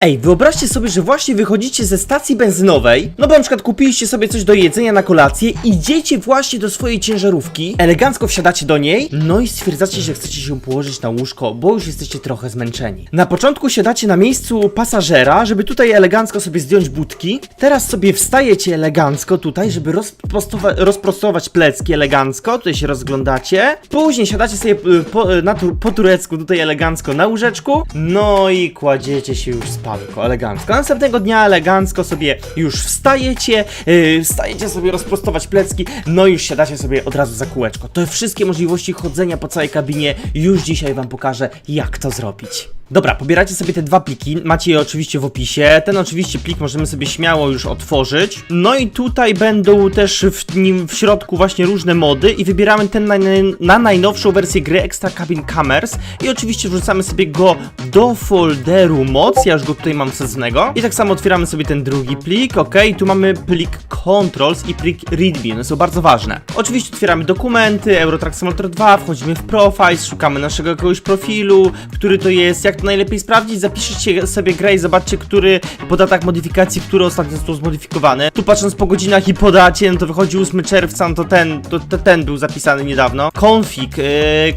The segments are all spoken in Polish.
Ej, wyobraźcie sobie, że właśnie wychodzicie ze stacji benzynowej, no bo na przykład kupiliście sobie coś do jedzenia na kolację, idziecie właśnie do swojej ciężarówki, elegancko wsiadacie do niej, no i stwierdzacie, że chcecie się położyć na łóżko, bo już jesteście trochę zmęczeni. Na początku siadacie na miejscu pasażera, żeby tutaj elegancko sobie zdjąć budki, teraz sobie wstajecie elegancko tutaj, żeby rozprostowa- rozprostować plecki elegancko, tutaj się rozglądacie, później siadacie sobie y, po, y, na po turecku tutaj elegancko na łóżeczku, no i kładziecie się już spalko, elegancko. Następnego dnia elegancko sobie już wstajecie, yy, wstajecie sobie rozprostować plecki, no już siadacie sobie od razu za kółeczko. To wszystkie możliwości chodzenia po całej kabinie już dzisiaj wam pokażę, jak to zrobić. Dobra, pobieracie sobie te dwa pliki, macie je oczywiście w opisie. Ten oczywiście plik możemy sobie śmiało już otworzyć. No i tutaj będą też w nim w środku właśnie różne mody i wybieramy ten na, na najnowszą wersję gry Extra Cabin Cameras i oczywiście wrzucamy sobie go do folderu moc, ja już go tutaj mam wsadzonego. I tak samo otwieramy sobie ten drugi plik, ok, tu mamy plik Controls i plik Readme, one są bardzo ważne. Oczywiście otwieramy dokumenty, Eurotrack Simulator 2, wchodzimy w Profiles, szukamy naszego jakiegoś profilu, który to jest, jak to najlepiej sprawdzić, zapiszcie sobie grę i zobaczcie, który podatek modyfikacji, który ostatnio został zmodyfikowany. Tu patrząc po godzinach i po dacie, no to wychodzi 8 czerwca, no to ten, to, to ten był zapisany niedawno. Config, yy,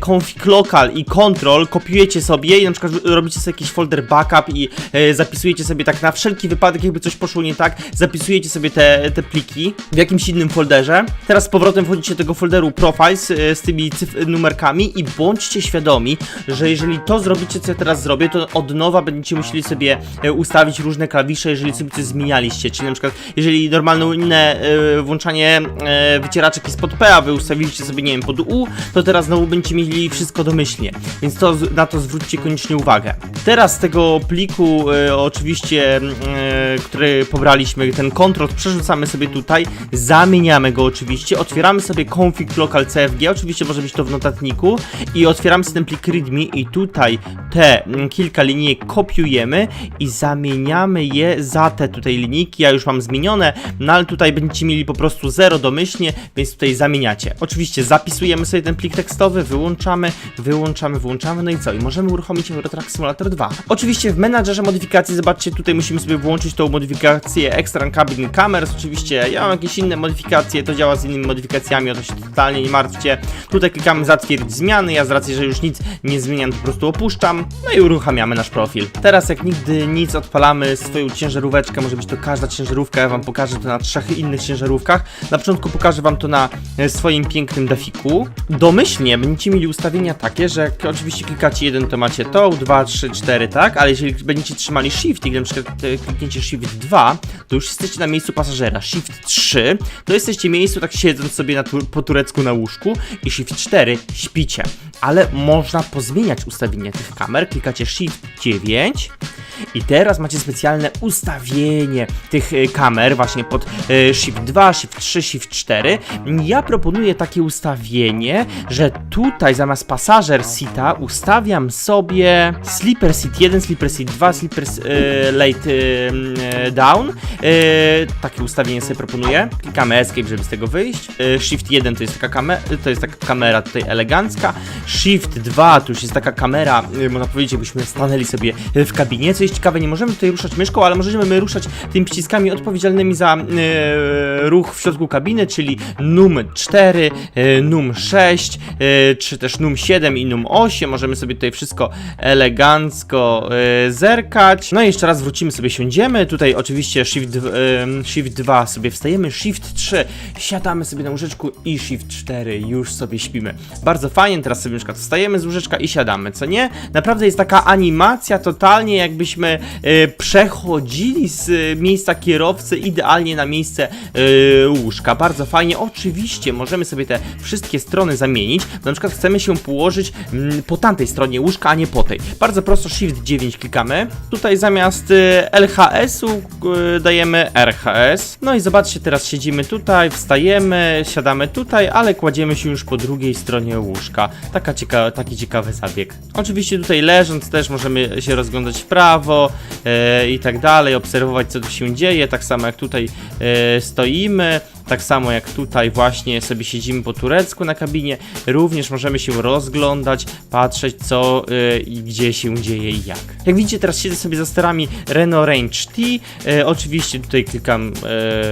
config local i control kopiujecie sobie i na przykład robicie sobie jakiś folder backup i yy, zapisujecie sobie tak na wszelki wypadek, jakby coś poszło nie tak, zapisujecie sobie te, te pliki w jakimś innym folderze. Teraz z powrotem wchodzicie do tego folderu profiles yy, z tymi numerkami i bądźcie świadomi, że jeżeli to zrobicie, co ja teraz zrobię, to od nowa będziecie musieli sobie e, ustawić różne klawisze, jeżeli sobie coś zmienialiście. Czyli na przykład, jeżeli normalne włączanie wycieraczek jest pod P, a wy ustawiliście sobie, nie wiem, pod U, to teraz znowu będziecie mieli wszystko domyślnie. Więc to, na to zwróćcie koniecznie uwagę. Teraz z tego pliku, oczywiście, e, który pobraliśmy, ten kontrol, przerzucamy sobie tutaj, zamieniamy go oczywiście, otwieramy sobie config local cfg, oczywiście może być to w notatniku i otwieramy sobie ten plik readme i tutaj te mm, kilka linijek kopiujemy i zamieniamy je za te tutaj linijki, ja już mam zmienione, no ale tutaj będziecie mieli po prostu 0 domyślnie, więc tutaj zamieniacie. Oczywiście zapisujemy sobie ten plik tekstowy, wyłączamy, wyłączamy, wyłączamy, no i co? I możemy uruchomić Eurotrack Simulator 2. Oczywiście w menadżerze modyfikacji, zobaczcie, tutaj musimy sobie włączyć tą modyfikację Extra Cabin Cameras, oczywiście ja mam jakieś inne modyfikacje, to działa z innymi modyfikacjami, o to się totalnie nie martwcie. Tutaj klikamy zatwierdzić zmiany, ja z racji, że już nic nie zmieniam, po prostu opuszczam, no i uruchamiamy nasz profil. Teraz jak nigdy nic odpalamy swoją ciężaróweczkę, może być to każda ciężarówka, ja wam pokażę to na trzech innych ciężarówkach. Na początku pokażę wam to na e, swoim pięknym dafiku. Domyślnie będziecie mieli ustawienia takie, że jak oczywiście klikacie jeden, to macie to, 2, 3, 4, tak? Ale jeżeli będziecie trzymali Shift i na przykład e, klikniecie Shift 2, to już jesteście na miejscu pasażera. Shift 3, to jesteście w miejscu tak siedząc sobie na tu po turecku na łóżku i Shift 4 śpicie. Ale można pozmieniać ustawienia tych kamer. Klikacie Shift 9 i teraz macie specjalne ustawienie tych e, kamer właśnie pod e, Shift 2, Shift 3, Shift 4. Ja proponuję takie ustawienie, że tutaj zamiast pasażer seata ustawiam sobie sleeper seat 1, sleeper seat 2, sleeper e, late down. Takie ustawienie sobie proponuję. Klikamy escape, żeby z tego wyjść. Shift 1 to jest taka kamera, to jest taka kamera tutaj elegancka. Shift 2 to już jest taka kamera, można powiedzieć, jakbyśmy stanęli sobie w kabinie. Jest ciekawe, nie możemy tutaj ruszać myszką, ale możemy ruszać tymi przyciskami odpowiedzialnymi za e, ruch w środku kabiny, czyli NUM 4, e, NUM 6, e, czy też NUM 7 i NUM 8. Możemy sobie tutaj wszystko elegancko e, zerkać. No i jeszcze raz wrócimy sobie, siądziemy. Tutaj oczywiście Shift, e, shift 2 sobie wstajemy, Shift 3 siadamy sobie na łóżeczku i Shift 4 już sobie śpimy. Bardzo fajnie, teraz sobie na przykład wstajemy z łóżeczka i siadamy, co nie? Naprawdę jest taka animacja totalnie jakbyśmy e, przechodzili z e, miejsca kierowcy idealnie na miejsce e, łóżka. Bardzo fajnie. Oczywiście możemy sobie te wszystkie strony zamienić. Na przykład chcemy się położyć mm, po tamtej stronie łóżka, a nie po tej. Bardzo prosto Shift 9 klikamy. Tutaj zamiast LHS-u dajemy RHS. No i zobaczcie, teraz siedzimy tutaj, wstajemy, siadamy tutaj, ale kładziemy się już po drugiej stronie łóżka. Taka cieka taki ciekawy zabieg. Oczywiście tutaj leżąc też możemy się rozglądać w prawo e, i tak dalej, obserwować co tu się dzieje, tak samo jak tutaj e, stoimy. Tak samo jak tutaj właśnie sobie siedzimy po turecku na kabinie, również możemy się rozglądać, patrzeć co y, i gdzie się dzieje i jak. Jak widzicie teraz siedzę sobie za sterami Renault Range T, e, oczywiście tutaj klikam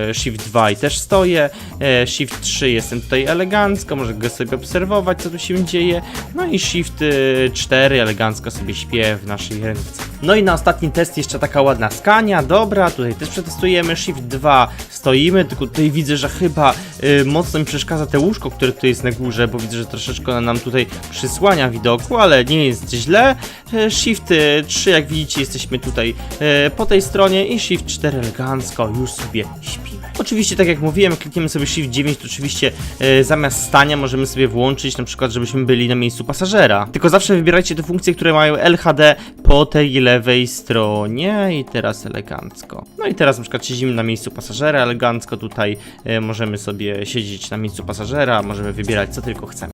e, Shift 2 i też stoję, e, Shift 3 jestem tutaj elegancko, mogę go sobie obserwować co tu się dzieje, no i Shift e, 4 elegancko sobie śpię w naszej ręce. No i na ostatni test jeszcze taka ładna skania, dobra, tutaj też przetestujemy. Shift 2, stoimy, tylko tutaj widzę, że chyba y, mocno mi przeszkadza te łóżko, które tutaj jest na górze, bo widzę, że troszeczkę nam tutaj przysłania widoku, ale nie jest źle. E, Shift y, 3, jak widzicie, jesteśmy tutaj e, po tej stronie i Shift 4 elegancko, już sobie śpimy. Oczywiście, tak jak mówiłem, klikniemy sobie Shift 9, to oczywiście e, zamiast stania możemy sobie włączyć na przykład, żebyśmy byli na miejscu pasażera. Tylko zawsze wybierajcie te funkcje, które mają LHD po tej lewej stronie i teraz elegancko. No i teraz na przykład siedzimy na miejscu pasażera, elegancko tutaj e, możemy sobie siedzieć na miejscu pasażera, możemy wybierać co tylko chcemy.